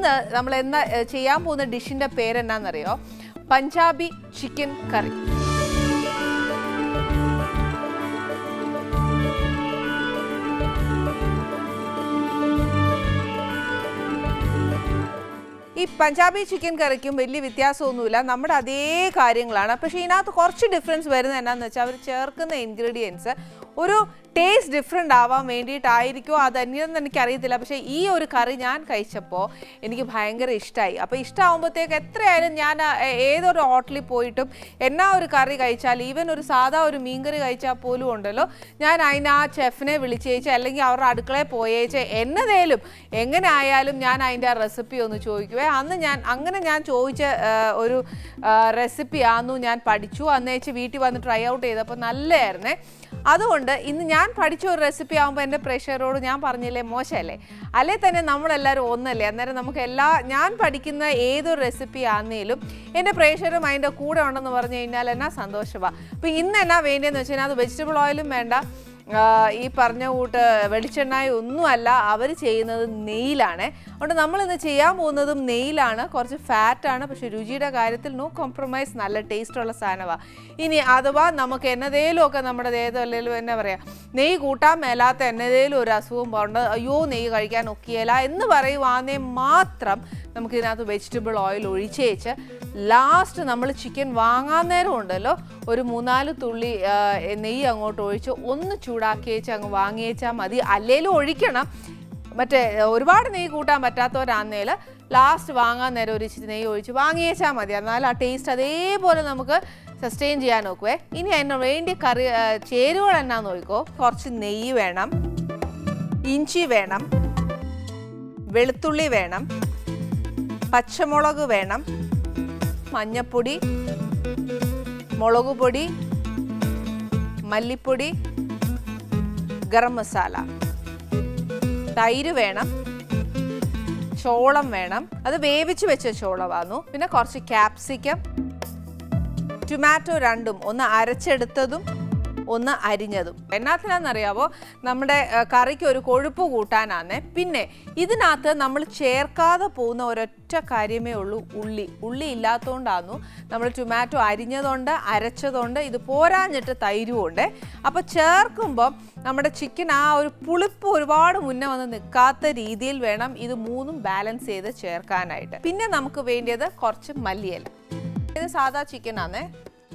ഇന്ന് നമ്മൾ എന്നാ ചെയ്യാൻ പോകുന്ന ഡിഷിന്റെ പേര് എന്നാന്നറിയോ പഞ്ചാബി ചിക്കൻ കറി. ഈ പഞ്ചാബി ചിക്കൻ കറിക്കും വലിയ വ്യത്യാസമൊന്നുമില്ല. നമ്മുടെ അതേ കാര്യങ്ങളാണ്. പക്ഷേ ഇതിനകത്ത് കുറച്ച് ഡിഫറൻസ് വരുന്നത് എന്നാന്ന് വെച്ചാൽ അവർ ചേർക്കുന്ന ഇൻഗ്രീഡിയൻസ് ഒരു ടേസ്റ്റ് ഡിഫറെന്റ് ആവാൻ വേണ്ടിയിട്ടായിരിക്കുമോ അത് എനിക്ക് അറിയത്തില്ല പക്ഷേ ഈ ഒരു കറി ഞാൻ കഴിച്ചപ്പോൾ എനിക്ക് ഭയങ്കര ഇഷ്ടമായി അപ്പോൾ ഇഷ്ടമാകുമ്പോഴത്തേക്ക് എത്രയായാലും ഞാൻ ഏതൊരു ഹോട്ടലിൽ പോയിട്ടും എന്നാ ഒരു കറി കഴിച്ചാൽ ഈവൻ ഒരു സാധാ ഒരു മീൻകറി കഴിച്ചാൽ പോലും ഉണ്ടല്ലോ ഞാൻ അതിന് ആ ചെഫിനെ വിളിച്ചേച്ച് അല്ലെങ്കിൽ അവരുടെ അടുക്കളയിൽ പോയേച്ച് എന്നതേലും എങ്ങനെ ആയാലും ഞാൻ അതിന്റെ ആ റെസിപ്പി ഒന്ന് ചോദിക്കുവേ. അന്ന് ഞാൻ അങ്ങനെ ഞാൻ ചോദിച്ച ഒരു റെസിപ്പി ആന്നു ഞാൻ പഠിച്ചു. അന്നേച്ച് വീട്ടിൽ വന്ന് ട്രൈ ഔട്ട് ചെയ്തപ്പോൾ നല്ലതായിരുന്നേ. അതുകൊണ്ട് ഇന്ന് ഞാൻ പഠിച്ച ഒരു റെസിപ്പി ആകുമ്പോൾ എന്റെ പ്രേക്ഷകരോട് ഞാൻ പറഞ്ഞില്ലേ മോശമല്ലേ അല്ലേ തന്നെ നമ്മളെല്ലാവരും ഒന്നല്ലേ? അന്നേരം നമുക്ക് എല്ലാ ഞാൻ പഠിക്കുന്ന ഏതൊരു റെസിപ്പി ആന്നേലും എന്റെ പ്രേക്ഷകരും അതിന്റെ കൂടെ ഉണ്ടെന്ന് പറഞ്ഞു കഴിഞ്ഞാൽ എന്നാ സന്തോഷമാണ് അപ്പോൾ ഇന്ന് എന്നാ വേണ്ടിയെന്ന് വെച്ച് കഴിഞ്ഞാൽ അത് വെജിറ്റബിൾ ഓയിലും വേണ്ട. ഈ പറഞ്ഞ കൂട്ട് വെളിച്ചെണ്ണായി ഒന്നുമല്ല അവർ ചെയ്യുന്നത് നെയ്യിലാണ്. അതുകൊണ്ട് നമ്മൾ നമ്മളിന്ന് ചെയ്യാൻ പോകുന്നതും നെയ്യിലാണ്. കുറച്ച് ഫാറ്റാണ് പക്ഷെ രുചിയുടെ കാര്യത്തിൽ നോ കോംപ്രമൈസ് നല്ല ടേസ്റ്റുള്ള സാധനമാണ് ഇനി അഥവാ നമുക്ക് എന്നതേലും ഒക്കെ നമ്മുടെ ദേഹത്തല്ലേലും എന്നാ പറയുക നെയ്യ് കൂട്ടാൻ മേലാത്ത എന്നതേലും ഒരു അസുഖം പോകേണ്ടത് അയ്യോ നെയ്യ് കഴിക്കാൻ ഒക്കിയല്ല എന്ന് പറയുവാന്നേ മാത്രം നമുക്ക് ഇതിനകത്ത് വെജിറ്റബിൾ ഓയിൽ ഒഴിച്ചേച്ച് ലാസ്റ്റ് നമ്മൾ ചിക്കൻ വാങ്ങാൻ നേരം ഉണ്ടല്ലോ. ഒരു മൂന്നാൽ തുള്ളി നെയ്യ് അങ്ങോട്ട് ഒഴിച്ച് ഒന്ന് ചൂടാക്കിയേച്ച് അങ്ങ് വാങ്ങിയേച്ചാൽ മതി. അല്ലേലും ഒഴിക്കണം. മറ്റേ ഒരുപാട് നെയ്യ് കൂട്ടാൻ പറ്റാത്തവരാന്നേൽ ലാസ്റ്റ് വാങ്ങാൻ നേരം ഒരു ഇച്ചിരി നെയ്യ് ഒഴിച്ച് വാങ്ങിയേച്ചാൽ മതി. എന്നാൽ ആ ടേസ്റ്റ് അതേപോലെ നമുക്ക് സസ്റ്റെയിൻ ചെയ്യാൻ നോക്കുവേ. ഇനി അതിന് വേണ്ടി കറി ചേരുവകൾ എന്നാന്ന് നോക്കിക്കോ. കുറച്ച് നെയ്യ് വേണം. ഇഞ്ചി വേണം. വെളുത്തുള്ളി വേണം. പച്ചമുളക് വേണം. മഞ്ഞപ്പൊടി മുളക് പൊടി മല്ലിപ്പൊടി ഗരം മസാല. തൈര് വേണം. ചോളം വേണം. അത് വേവിച്ച് വെച്ച ചോളമാന്നു. പിന്നെ കുറച്ച് ക്യാപ്സിക്കം. ടൊമാറ്റോ രണ്ടും ഒന്ന് അരച്ചെടുത്തതും ഒന്ന് അരിഞ്ഞതും. എന്നാത്തിനാണെന്നറിയാവോ നമ്മുടെ കറിക്ക് ഒരു കൊഴുപ്പ് കൂട്ടാനാണ് പിന്നെ ഇതിനകത്ത് നമ്മൾ ചേർക്കാതെ പോകുന്ന ഒരൊറ്റ കാര്യമേ ഉള്ളൂ ഉള്ളി. ഉള്ളി ഇല്ലാത്തതുകൊണ്ടാന്നു നമ്മൾ ടൊമാറ്റോ അരിഞ്ഞതുകൊണ്ട് അരച്ചതുകൊണ്ട് ഇത് പോരാഞ്ഞിട്ട് തൈരുമുണ്ട് അപ്പോൾ ചേർക്കുമ്പം നമ്മുടെ ചിക്കൻ ആ ഒരു പുളിപ്പ് ഒരുപാട് മുന്നേ വന്ന് നിൽക്കാത്ത രീതിയിൽ വേണം ഇത് മൂന്നും ബാലൻസ് ചെയ്ത് ചേർക്കാനായിട്ട്. പിന്നെ നമുക്ക് വേണ്ടിയത് കുറച്ച് മല്ലിയില. ഇത് സാധാ ആണ്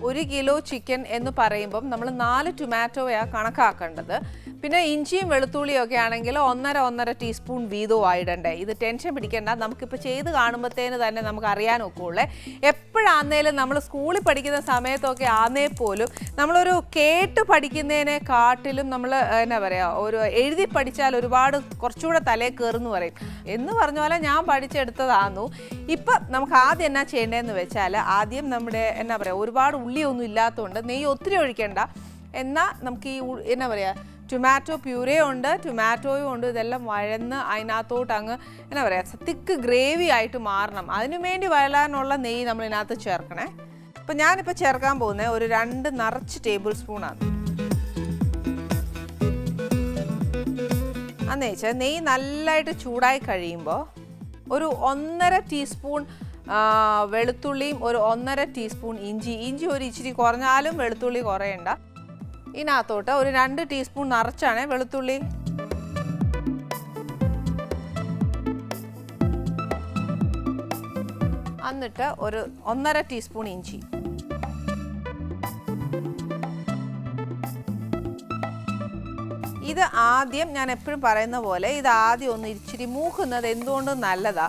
ഒരു കിലോ ചിക്കൻ എന്ന് പറയുമ്പം നമ്മൾ നാല് ടൊമാറ്റോയാണ് കണക്കാക്കേണ്ടത്. പിന്നെ ഇഞ്ചിയും വെളുത്തുള്ളിയും ഒക്കെ ആണെങ്കിൽ ഒന്നര ഒന്നര ടീസ്പൂൺ വീതവും ആയിടണ്ടേ. ഇത് ടെൻഷൻ പിടിക്കേണ്ട. നമുക്കിപ്പോൾ ചെയ്ത് കാണുമ്പോഴത്തേന് തന്നെ നമുക്ക് അറിയാനൊക്കെയുള്ളേ എപ്പോഴാന്നേലും നമ്മൾ സ്കൂളിൽ പഠിക്കുന്ന സമയത്തൊക്കെ ആന്നേ പോലും നമ്മളൊരു കേട്ട് പഠിക്കുന്നതിനെക്കാട്ടിലും നമ്മൾ എന്നാ പറയുക ഒരു എഴുതി പഠിച്ചാൽ ഒരുപാട് കുറച്ചുകൂടെ തലേ കയറുന്നു പറയും. എന്ന് പറഞ്ഞ പോലെ ഞാൻ പഠിച്ചെടുത്തതാന്നു. ഇപ്പം നമുക്ക് ആദ്യം എന്നാ ചെയ്യേണ്ടതെന്ന് വെച്ചാൽ ആദ്യം നമ്മുടെ എന്നാ പറയുക ഒരുപാട് ഉള്ളിയൊന്നും ഇല്ലാത്തതുകൊണ്ട് നെയ്യ് ഒത്തിരി ഒഴിക്കേണ്ട. എന്നാൽ നമുക്ക് ഈ എന്നാ പറയുക ടൊമാറ്റോ പ്യൂരേ ഉണ്ട് ടൊമാറ്റോയും ഉണ്ട് ഇതെല്ലാം വഴന്ന് അതിനകത്തോട്ട് അങ്ങ് എന്നാ പറയുക തിക്ക് ഗ്രേവി ആയിട്ട് മാറണം. അതിനു വേണ്ടി വഴലാനുള്ള നെയ്യ് നമ്മൾ ഇതിനകത്ത് ചേർക്കണേ. അപ്പം ഞാനിപ്പോൾ ചേർക്കാൻ പോകുന്നത് ഒരു രണ്ട് നിറച്ച് ടേബിൾ സ്പൂണാണ് അന്ന് വെച്ചാൽ നെയ്യ് നല്ലതായിട്ട് ചൂടായി കഴിയുമ്പോൾ ഒരു ഒന്നര ടീസ്പൂൺ വെളുത്തുള്ളിയും ഒരു ഒന്നര ടീസ്പൂൺ ഇഞ്ചി. ഇഞ്ചി ഒരു ഇച്ചിരി കുറഞ്ഞാലും വെളുത്തുള്ളി കുറയണ്ട. ഇതിനകത്തോട്ട് ഒരു രണ്ട് ടീസ്പൂൺ നിറച്ചാണ് വെളുത്തുള്ളി. എന്നിട്ട് ഒരു ഒന്നര ടീസ്പൂൺ ഇഞ്ചി. ഇത് ആദ്യം ഞാൻ എപ്പോഴും പറയുന്ന പോലെ ഇത് ആദ്യം ഒന്ന് ഇച്ചിരി മൂക്കുന്നത് എന്തുകൊണ്ടും നല്ലതാ.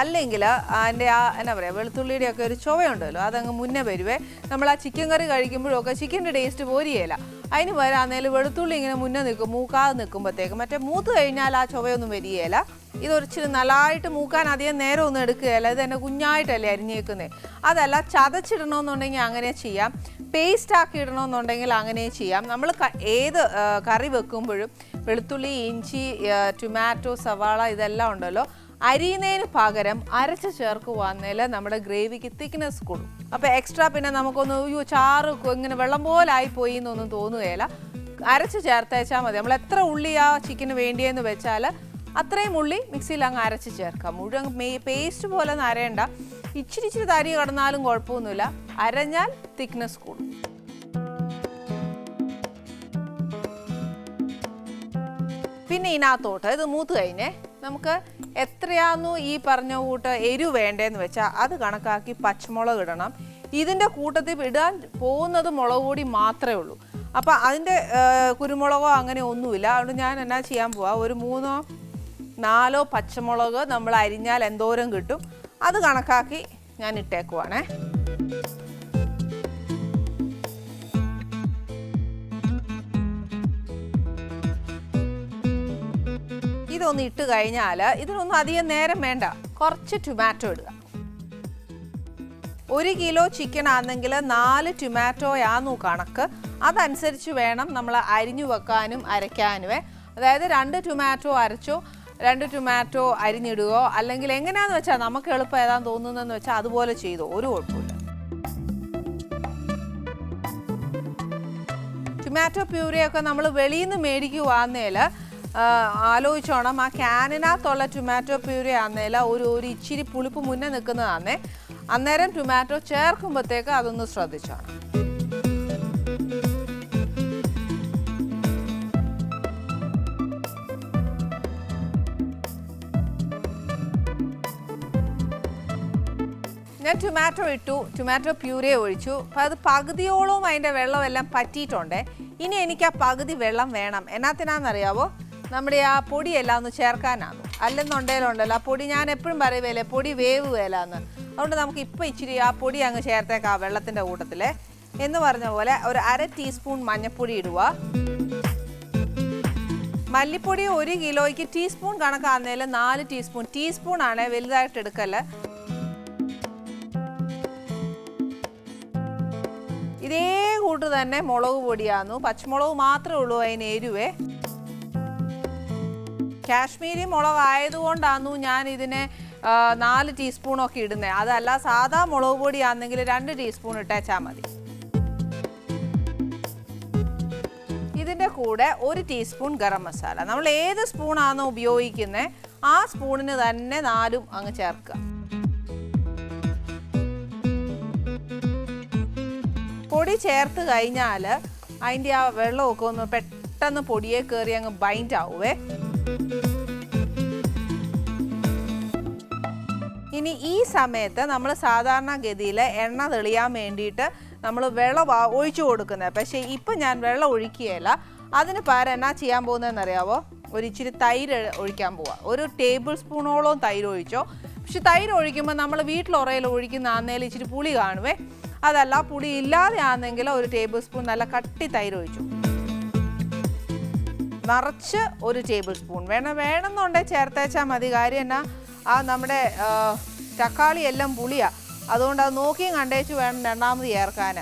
അല്ലെങ്കിൽ അതിന്റെ ആ എന്നാ പറയുക വെളുത്തുള്ളിയുടെ ഒക്കെ ഒരു ചുവയുണ്ടല്ലോ അതങ്ങ് മുന്നേ വരുവേ. നമ്മൾ ആ ചിക്കൻ കറി കഴിക്കുമ്പോഴൊക്കെ ചിക്കന്റെ ടേസ്റ്റ് പോരിയല്ല അതിന് വരാന്നേലും വെളുത്തുള്ളി ഇങ്ങനെ മുന്നേ നിൽക്കും മൂക്കാതെ നിൽക്കുമ്പോഴത്തേക്ക്. മറ്റേ മൂത്ത് കഴിഞ്ഞാൽ ആ ചുവയൊന്നും വരികയില്ല ഇത് ഒരിച്ചിരി നല്ലതായിട്ട് മൂക്കാൻ അധികം നേരം ഒന്നും എടുക്കുകയല്ല ഇത് തന്നെ കുഞ്ഞായിട്ടല്ലേ അരിഞ്ഞേക്കുന്നത് അതല്ല ചതച്ചിടണമെന്നുണ്ടെങ്കിൽ അങ്ങനെ ചെയ്യാം. പേസ്റ്റ് ആക്കി ഇടണമെന്നുണ്ടെങ്കിൽ അങ്ങനെ ചെയ്യാം. നമ്മൾ ഏത് കറി വെക്കുമ്പോഴും വെളുത്തുള്ളി ഇഞ്ചി ടൊമാറ്റോ സവാള ഇതെല്ലാം ഉണ്ടല്ലോ അരിയുന്നതിന് പകരം അരച്ച് ചേർക്കുവാന്നേൽ നമ്മുടെ ഗ്രേവിക്ക് തിക്നെസ് കൂടും. അപ്പോൾ എക്സ്ട്രാ പിന്നെ നമുക്കൊന്ന് അയ്യോ ചാറ് ഇങ്ങനെ വെള്ളം പോലായി പോയി എന്നൊന്നും തോന്നുകയില്ല. അരച്ച് ചേർത്തേച്ചാൽ മതി. നമ്മൾ എത്ര ഉള്ളി ആ ചിക്കന് വേണ്ടിയെന്ന് വെച്ചാൽ അത്രയും ഉള്ളി മിക്സിയിൽ അങ്ങ് അരച്ച് ചേർക്കാം. മുഴുവൻ പേസ്റ്റ് പോലെ ഒന്നും ഇച്ചിരി ഇച്ചിരി തരി കടന്നാലും കുഴപ്പമൊന്നുമില്ല. അരഞ്ഞാൽ തിക്നെസ് കൂടും. പിന്നെ ഇതിനകത്തോട്ട് ഇത് മൂത്ത് കഴിഞ്ഞേ നമുക്ക് എത്രയാന്നു ഈ പറഞ്ഞ കൂട്ട് എരിവ് വേണ്ടതെന്ന് വെച്ചാൽ അത് കണക്കാക്കി പച്ചമുളക് ഇടണം. ഇതിന്റെ കൂട്ടത്തിൽ ഇടാൻ പോകുന്നത് മുളക് പൊടി മാത്രമേ ഉള്ളൂ. അപ്പം അതിന്റെ കുരുമുളകോ അങ്ങനെ ഒന്നുമില്ല. അതുകൊണ്ട് ഞാൻ എന്നാ ചെയ്യാൻ പോവാ? ഒരു മൂന്നോ നാലോ പച്ചമുളക് നമ്മൾ അരിഞ്ഞാൽ എന്തോരം കിട്ടും? അത് കണക്കാക്കി ഞാൻ ഇട്ടേക്കുവാണേ. ഇതൊന്ന് ഇട്ട് കഴിഞ്ഞാൽ ഇതിനൊന്നും അധികം നേരം വേണ്ട. കുറച്ച് ടൊമാറ്റോ ഇടുക. ഒരു കിലോ ചിക്കൻ ആണെങ്കിൽ നാല് ടൊമാറ്റോയാന്നു കണക്ക്. അതനുസരിച്ച് വേണം നമ്മൾ അരിഞ്ഞു വെക്കാനും അരയ്ക്കാനുമേ അതായത് രണ്ട് ടൊമാറ്റോ അരച്ചോ രണ്ട് ടൊമാറ്റോ അരിഞ്ഞിടുകയോ അല്ലെങ്കിൽ എങ്ങനെയാന്ന് വെച്ചാൽ നമുക്ക് എളുപ്പം ഏതാന്ന് തോന്നുന്നതെന്ന് വെച്ചാൽ അതുപോലെ ചെയ്തോ. ഒരു കുഴപ്പമില്ല. ടൊമാറ്റോ പ്യൂരിയൊക്കെ നമ്മൾ വെളിയിൽ നിന്ന് മേടിക്കുവാന്നേൽ ആലോചിച്ചോണം. ആ ക്യാനിനകത്തുള്ള ടൊമാറ്റോ പ്യൂരി ആന്നേല ഒരു ഒരു ഇച്ചിരി പുളിപ്പ് മുന്നേ നിൽക്കുന്നതാന്നേ. അന്നേരം ടൊമാറ്റോ ചേർക്കുമ്പോഴത്തേക്ക് അതൊന്ന് ശ്രദ്ധിച്ചോണം. ഞാൻ ടൊമാറ്റോ ഇട്ടു ടൊമാറ്റോ പ്യൂരെ ഒഴിച്ചു. അപ്പം അത് പകുതിയോളവും അതിന്റെ വെള്ളമെല്ലാം പറ്റിയിട്ടുണ്ട്. ഇനി എനിക്ക് ആ പകുതി വെള്ളം വേണം. എന്നാത്തിനാണെന്നറിയാവോ നമ്മുടെ ആ പൊടിയെല്ലാം ഒന്ന് ചേർക്കാനാണ് അല്ലെന്നുണ്ടേലുണ്ടല്ലോ ആ പൊടി ഞാൻ എപ്പോഴും പറയുവേലേ പൊടി വേവുകയില്ലാന്ന് അതുകൊണ്ട് നമുക്ക് ഇപ്പം ഇച്ചിരി ആ പൊടി അങ്ങ് ചേർത്തേക്കാം ആ വെള്ളത്തിന്റെ കൂട്ടത്തിൽ എന്ന് പറഞ്ഞ പോലെ ഒരു അര ടീസ്പൂൺ മഞ്ഞൾപ്പൊടി ഇടുക. മല്ലിപ്പൊടി ഒരു കിലോയ്ക്ക് ടീസ്പൂൺ കണക്കാകുന്നതിൽ നാല് ടീസ്പൂൺ. ടീസ്പൂൺ ആണ് വലുതായിട്ട് എടുക്കൽ. ഇതേ കൂട്ട് തന്നെ മുളക് പൊടിയാന്നു. പച്ചമുളക് മാത്രമേ ഉള്ളൂ അതിന് എരിവേ. കാശ്മീരി മുളക് ആയതുകൊണ്ടാണ് ഞാൻ ഇതിനെ നാല് ടീസ്പൂണൊക്കെ ഇടുന്നത് അതല്ല സാധാ മുളക് പൊടിയാണെങ്കിൽ രണ്ട് ടീസ്പൂൺ ഇട്ടേച്ചാൽ മതി. ഇതിന്റെ കൂടെ ഒരു ടീസ്പൂൺ ഗരം മസാല. നമ്മൾ ഏത് സ്പൂണാണോ ഉപയോഗിക്കുന്നത് ആ സ്പൂണിന് തന്നെ നാലും അങ്ങ് ചേർക്കുക. പൊടി ചേർത്ത് കഴിഞ്ഞാൽ അതിന്റെ ആ വെള്ളമൊക്കെ ഒന്ന് പെട്ടെന്ന് പൊടിയെ കയറി അങ്ങ് ബൈൻഡ് ആവുവേ ഇനി ഈ സമയത്ത് നമ്മൾ സാധാരണഗതിയിൽ എണ്ണ തെളിയാൻ വേണ്ടിയിട്ട് നമ്മൾ വെള്ളം ഒഴിച്ചു കൊടുക്കുന്നത്. പക്ഷേ ഇപ്പം ഞാൻ വെള്ളം ഒഴിക്കുകയില്ല. അതിന് പകരം എന്നാ ചെയ്യാൻ പോകുന്നതെന്ന് അറിയാവോ ഒരു ഇച്ചിരി തൈര് ഒഴിക്കാൻ പോവാം. ഒരു ടേബിൾ സ്പൂണോളം തൈര് ഒഴിച്ചോ. പക്ഷെ തൈര് ഒഴിക്കുമ്പോൾ നമ്മൾ വീട്ടിലുറയിൽ ഒഴിക്കുന്ന ആന്നേൽ ഇച്ചിരി പുളി കാണുവേ. അതല്ല പുളി ഇല്ലാതെ ആണെങ്കിൽ ഒരു ടേബിൾ സ്പൂൺ നല്ല കട്ടി തൈര് ഒഴിച്ചു. നിറച്ച് ഒരു ടേബിൾ സ്പൂൺ വേണം വേണമെന്നുണ്ടെങ്കിൽ ചേർത്തേച്ചാൽ മതി. കാര്യം എന്നാ ആ നമ്മുടെ തക്കാളി എല്ലാം പുളിയാ. അതുകൊണ്ട് അത് നോക്കിയും കണ്ടേച്ച് വേണം രണ്ടാമത് ചേർക്കാൻ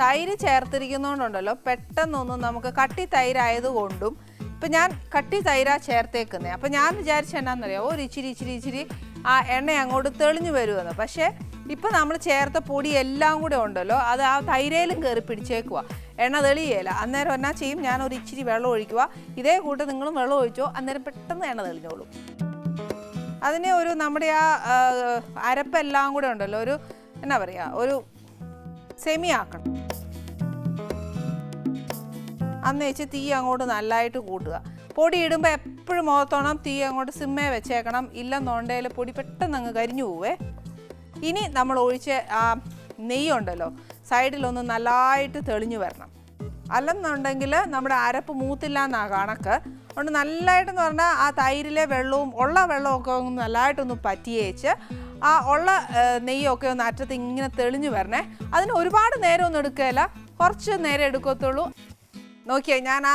തൈര് ചേർത്തിരിക്കുന്നതുകൊണ്ടുണ്ടല്ലോ പെട്ടെന്നൊന്നും നമുക്ക് കട്ടി തൈരായതുകൊണ്ടും ഇപ്പം ഞാൻ കട്ടി തൈരാ ചേർത്തേക്കുന്നത് അപ്പം ഞാൻ വിചാരിച്ച എന്നാന്നറിയാമോ ഒരു ഇച്ചിരി ഇച്ചിരി ഇച്ചിരി ആ എണ്ണ അങ്ങോട്ട് തെളിഞ്ഞു വരുമെന്ന്. പക്ഷേ ഇപ്പം നമ്മൾ ചേർത്ത പൊടി എല്ലാം കൂടെ ഉണ്ടല്ലോ അത് ആ തൈരയിലും കയറി പിടിച്ചേക്കുക എണ്ണ തെളിയേല. അന്നേരം എന്നാ ചെയ്യും? ഞാൻ ഒരു ഇച്ചിരി വെള്ളം ഒഴിക്കുക ഇതേ കൂട്ട് നിങ്ങളും വെള്ളം ഒഴിച്ചോ അന്നേരം പെട്ടെന്ന് എണ്ണ തെളിഞ്ഞോളും. അതിനെ ഒരു നമ്മുടെ ആ അരപ്പെല്ലാം കൂടെ ഉണ്ടല്ലോ ഒരു എന്നാ പറയുക ഒരു സെമി ആക്കണം അന്ന് വെച്ച് തീ അങ്ങോട്ട് നല്ലതായിട്ട് കൂട്ടുക. പൊടി ഇടുമ്പോൾ എപ്പോഴും മുഖത്തോണം തീ അങ്ങോട്ട് സിമ്മേ വെച്ചേക്കണം. ഇല്ലെന്നുണ്ടെങ്കിൽ പൊടി പെട്ടെന്ന് അങ്ങ് കരിഞ്ഞു പോവേ. ഇനി നമ്മൾ ഒഴിച്ച ആ നെയ്യുണ്ടല്ലോ സൈഡിലൊന്ന് നല്ലതായിട്ട് തെളിഞ്ഞു വരണം. അല്ലെന്നുണ്ടെങ്കിൽ നമ്മുടെ അരപ്പ് മൂത്തില്ല എന്നാ കണക്ക്. അതുകൊണ്ട് നല്ലതായിട്ടെന്ന് പറഞ്ഞാൽ ആ തൈരിലെ വെള്ളവും ഉള്ള വെള്ളമൊക്കെ ഒന്ന് നല്ലതായിട്ടൊന്ന് പറ്റിയേച്ച് ആ ഉള്ള നെയ്യൊക്കെ ഒന്ന് അറ്റത്ത് ഇങ്ങനെ തെളിഞ്ഞു വരണേ. അതിന് ഒരുപാട് നേരം ഒന്നും എടുക്കുകയില്ല കുറച്ച് നേരം എടുക്കത്തുള്ളൂ. നോക്കിയേ ഞാൻ ആ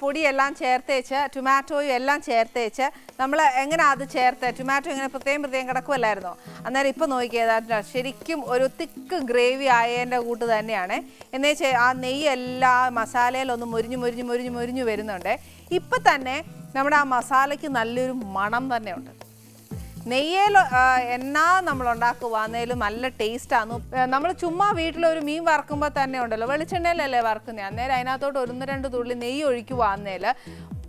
പൊടിയെല്ലാം ചേർത്തേച്ച് ടൊമാറ്റോയും എല്ലാം ചേർത്തേച്ച് നമ്മൾ എങ്ങനെ അത് ചേർത്ത്? ടൊമാറ്റോ ഇങ്ങനെ പ്രത്യേകം പ്രത്യേകം കിടക്കുമല്ലായിരുന്നോ അന്നേരം ഇപ്പം നോക്കിയതാ ശരിക്കും ഒരു തിക്ക് ഗ്രേവി ആയതിന്റെ കൂട്ട് തന്നെയാണ്. എന്ന് വെച്ചാൽ ആ നെയ്യ് എല്ലാ മസാലയിലൊന്ന് മുരിഞ്ഞ് മുരിഞ്ഞ് മുരിഞ്ഞ് മുരിഞ്ഞ് വരുന്നുണ്ട്. ഇപ്പം തന്നെ നമ്മുടെ ആ മസാലയ്ക്ക് നല്ലൊരു മണം തന്നെ ഉണ്ട്. നെയ്യേൽ എന്നാ നമ്മൾ ഉണ്ടാക്കുവാന്നേലും നല്ല ടേസ്റ്റാണ് നമ്മൾ ചുമ്മാ വീട്ടിലൊരു മീൻ വറക്കുമ്പോൾ തന്നെ ഉണ്ടല്ലോ വെളിച്ചെണ്ണയിലല്ലേ വറക്കുന്നത് അന്നേരം അതിനകത്തോട്ട് ഒന്ന് രണ്ട് തുള്ളി നെയ്യ് ഒഴിക്കുവാന്നേൽ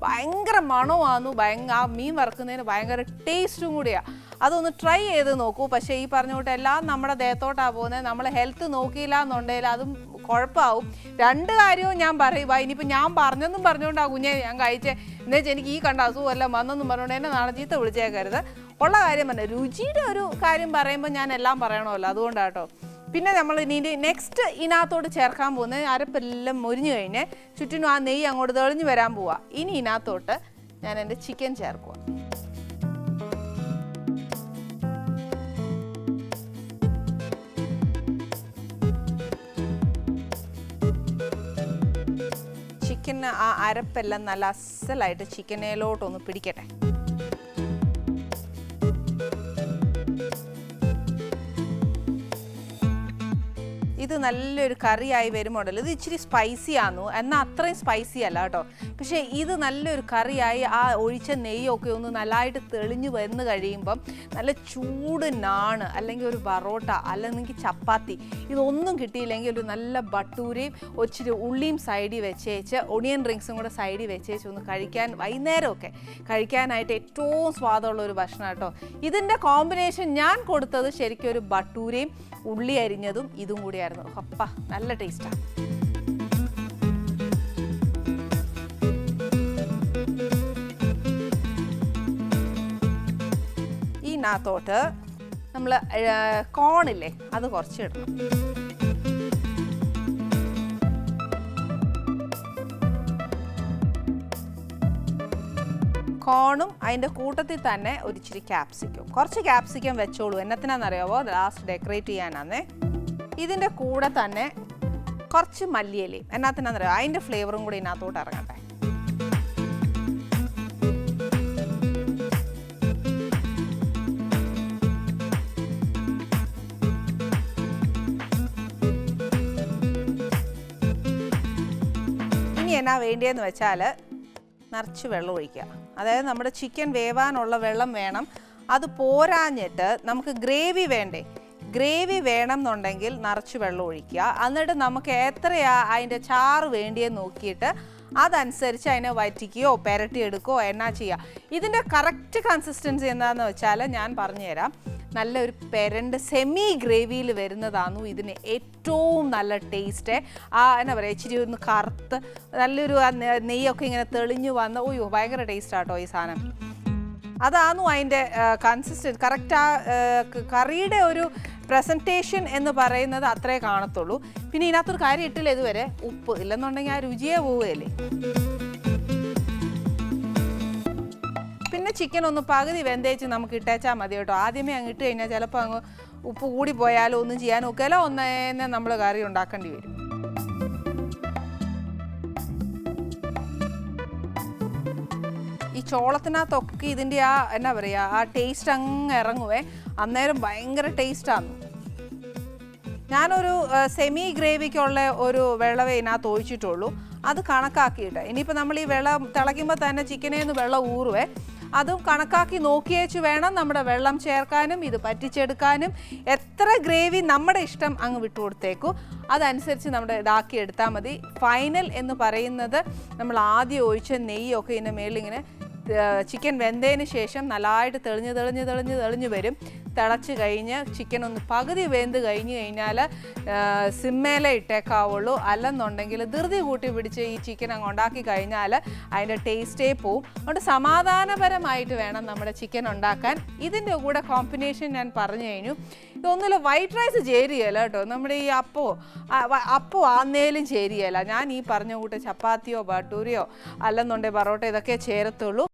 ഭയങ്കര മണമാന്നു ഭയങ്കര ആ മീൻ വറക്കുന്നതിന് ഭയങ്കര ടേസ്റ്റും കൂടിയാണ് അതൊന്ന് ട്രൈ ചെയ്ത് നോക്കൂ. പക്ഷേ ഈ പറഞ്ഞ എല്ലാം നമ്മുടെ ദേഹത്തോട്ടാണ് പോകുന്നത്. നമ്മൾ ഹെൽത്ത് നോക്കിയില്ല എന്നുണ്ടെങ്കിൽ അതും കുഴപ്പമാവും രണ്ട് കാര്യവും ഞാൻ പറയുക ഇനിയിപ്പോൾ ഞാൻ പറഞ്ഞെന്നും പറഞ്ഞുകൊണ്ടാണ് കുഞ്ഞെ ഞാൻ കഴിച്ചേ. എന്നു വെച്ചാൽ എനിക്ക് ഈ കണ്ട അസുഖമല്ല വന്നെന്നും പറഞ്ഞുകൊണ്ട് എന്നെ നാളെ ചീത്ത വിളിച്ചേക്കരുത്. ഉള്ള കാര്യം പറഞ്ഞു രുചിയുടെ ഒരു കാര്യം പറയുമ്പോൾ ഞാൻ എല്ലാം പറയണമല്ലോ. അതുകൊണ്ടാട്ടോ. പിന്നെ നമ്മൾ ഇനി നെക്സ്റ്റ് ഇതിനകത്തോട് ചേർക്കാൻ പോകുന്നത് അരപ്പെല്ലാം മുരിഞ്ഞു കഴിഞ്ഞ് ചുറ്റിനും ആ നെയ്യ് അങ്ങോട്ട് തെളിഞ്ഞു വരാൻ പോവുക ഇനി ഇതിനകത്തോട്ട് ഞാൻ എന്റെ ചിക്കൻ ചേർക്കുക ചിക്കന് ആ അരപ്പെല്ലാം നല്ല അസലായിട്ട് ചിക്കനേലോട്ടൊന്ന് പിടിക്കട്ടെ. ഇത് നല്ലൊരു കറിയായി വരുമ്പോണ്ടല്ലോ ഇത് ഇച്ചിരി സ്പൈസി ആണോ എന്നാൽ അത്രയും സ്പൈസി അല്ല കേട്ടോ. പക്ഷേ ഇത് നല്ലൊരു കറിയായി ആ ഒഴിച്ച നെയ്യൊക്കെ ഒന്ന് നല്ലതായിട്ട് തെളിഞ്ഞു വന്ന് കഴിയുമ്പം നല്ല ചൂട് നാണ് അല്ലെങ്കിൽ ഒരു ബറോട്ട അല്ലെങ്കിൽ ചപ്പാത്തി. ഇതൊന്നും കിട്ടിയില്ലെങ്കിൽ ഒരു നല്ല ബട്ടൂരയും ഒച്ചിരി ഉള്ളിയും സൈഡിൽ വെച്ചേച്ച് ഒണിയൻ ഡ്രിങ്ക്സും കൂടെ സൈഡിൽ വെച്ചേച്ച് ഒന്ന് കഴിക്കാൻ വൈകുന്നേരമൊക്കെ കഴിക്കാനായിട്ട് ഏറ്റവും സ്വാദമുള്ള ഒരു ഭക്ഷണം കേട്ടോ. ഇതിന്റെ കോമ്പിനേഷൻ ഞാൻ കൊടുത്തത് ശരിക്കും ഒരു ബട്ടൂരയും ഉള്ളി അരിഞ്ഞതും ഇതും കൂടിയായിരുന്നു. അപ്പ നല്ല ടേസ്റ്റാണ് ഇതിനകത്തോട്ട് നമ്മൾ കോണില്ലേ അത് കുറച്ച് ഇടണം കോണും അതിന്റെ കൂട്ടത്തിൽ തന്നെ ഒരിച്ചിരി ക്യാപ്സിക്കും കുറച്ച് ക്യാപ്സിക്കം വെച്ചോളൂ. എന്നത്തിനാണെന്നറിയാവോ ലാസ്റ്റ് ഡെക്കറേറ്റ് ചെയ്യാനാന്നേ. ഇതിന്റെ കൂടെ തന്നെ കുറച്ച് മല്ലിയിലയും. പറയുക അതിന്റെ ഫ്ലേവറും കൂടി ഇതിനകത്തോട്ട് ഇറങ്ങട്ടെ. ഇനി എന്നാ വേണ്ടിയെന്ന് വെച്ചാൽ നിറച്ച് വെള്ളം ഒഴിക്കുക. അതായത് നമ്മുടെ ചിക്കൻ വേവാനുള്ള വെള്ളം വേണം. അത് പോരാഞ്ഞിട്ട് നമുക്ക് ഗ്രേവി വേണ്ടേ? ഗ്രേവി വേണം എന്നുണ്ടെങ്കിൽ നിറച്ച് വെള്ളം ഒഴിക്കുക. എന്നിട്ട് നമുക്ക് എത്രയാ അതിന്റെ ചാറ് വേണ്ടിയെന്ന് നോക്കിയിട്ട് അതനുസരിച്ച് അതിനെ വറ്റിക്കുകയോ പെരട്ടിയെടുക്കുകയോ എന്നാ ചെയ്യുക. ഇതിന്റെ കറക്റ്റ് കൺസിസ്റ്റൻസി എന്താണെന്ന് വെച്ചാൽ ഞാൻ പറഞ്ഞുതരാം. നല്ലൊരു പെരണ്ട് സെമി ഗ്രേവിയിൽ വരുന്നതാണ് ഇതിന് ഏറ്റവും നല്ല ടേസ്റ്റ് ആ എന്നാ പറയുക ഇച്ചിരി ഒന്ന് കറുത്ത് നല്ലൊരു നെയ്യൊക്കെ ഇങ്ങനെ തെളിഞ്ഞു വന്ന് ഓയ്യോ ഭയങ്കര ടേസ്റ്റ് ആട്ടോ ഈ സാധനം. അതാണു അതിന്റെ കൺസിസ്റ്റൻസ് കറക്റ്റ് ആ, കറിയുടെ ഒരു പ്രസന്റേഷൻ എന്ന് പറയുന്നത് അത്രേ കാണത്തുള്ളൂ. പിന്നെ ഇതിനകത്തൊരു കാര്യം ഇട്ടില്ല ഇതുവരെ. ഉപ്പ് ഇല്ലെന്നുണ്ടെങ്കിൽ ആ രുചിയെ പോവുകയല്ലേ. പിന്നെ ചിക്കൻ ഒന്ന് പകുതി വെന്തേച്ച് നമുക്ക് ഇട്ടേച്ചാൽ മതി കേട്ടോ. ആദ്യമേ അങ്ങ് ഇട്ട് കഴിഞ്ഞാൽ ചിലപ്പോൾ അങ്ങ് ഉപ്പ് കൂടി പോയാലോ ഒന്നും ചെയ്യാൻ ഒക്കെയല്ലോ ഒന്നേന്നെ നമ്മൾ കറി ഉണ്ടാക്കേണ്ടി വരും. ചോളത്തിനകത്തൊക്കെ ഇതിന്റെ ആ എന്നാ പറയുക ആ ടേസ്റ്റ് അങ്ങ് ഇറങ്ങുവേ. അന്നേരം ഭയങ്കര ടേസ്റ്റാണ് ഞാനൊരു സെമി ഗ്രേവിക്കുള്ള ഒരു വെള്ളമേ ഇതിനകത്ത് ഒഴിച്ചിട്ടുള്ളൂ. അത് കണക്കാക്കിയിട്ട്. ഇനിയിപ്പോൾ നമ്മൾ ഈ വെള്ളം തിളയ്ക്കുമ്പോൾ തന്നെ ചിക്കനിൽ നിന്ന് വെള്ളം ഊറുവേ. അതും കണക്കാക്കി നോക്കിയേച്ച് വേണം നമ്മുടെ വെള്ളം ചേർക്കാനും ഇത് പറ്റിച്ചെടുക്കാനും. എത്ര ഗ്രേവി നമ്മുടെ ഇഷ്ടം അങ്ങ് വിട്ടുകൊടുത്തേക്കു അതനുസരിച്ച് നമ്മുടെ ഇതാക്കി എടുത്താൽ മതി. ഫൈനൽ എന്ന് പറയുന്നത് നമ്മൾ ആദ്യം ഒഴിച്ച നെയ്യൊക്കെ ഇതിന്റെ മേളിൽ ഇങ്ങനെ ചിക്കൻ വെന്തതിന് ശേഷം നല്ലതായിട്ട് തെളിഞ്ഞ് തെളിഞ്ഞ് തെളിഞ്ഞ് തെളിഞ്ഞ് വരും. തിളച്ച് കഴിഞ്ഞ് ചിക്കൻ ഒന്ന് പകുതി വെന്ത് കഴിഞ്ഞ് കഴിഞ്ഞാൽ സിമ്മേലെ ഇട്ടേക്കാവുള്ളൂ. അല്ലെന്നുണ്ടെങ്കിൽ ധൃതി കൂട്ടി പിടിച്ച് ഈ ചിക്കൻ അങ്ങ് ഉണ്ടാക്കി കഴിഞ്ഞാൽ അതിന്റെ ടേസ്റ്റേ പോവും. അതുകൊണ്ട് സമാധാനപരമായിട്ട് വേണം നമ്മുടെ ചിക്കൻ ഉണ്ടാക്കാൻ. ഇതിന്റെ കൂടെ കോമ്പിനേഷൻ ഞാൻ പറഞ്ഞു കഴിഞ്ഞു. ഇതൊന്നുമില്ല വൈറ്റ് റൈസ് ചേരുകയല്ല കേട്ടോ. നമ്മുടെ ഈ അപ്പോ അപ്പോ ആന്നേലും ചേരുകയല്ല. ഞാൻ ഈ പറഞ്ഞ കൂട്ട് ചപ്പാത്തിയോ ബട്ടൂരിയോ അല്ലെന്നുണ്ടെങ്കിൽ പൊറോട്ട ഇതൊക്കെ ചേരത്തുള്ളൂ.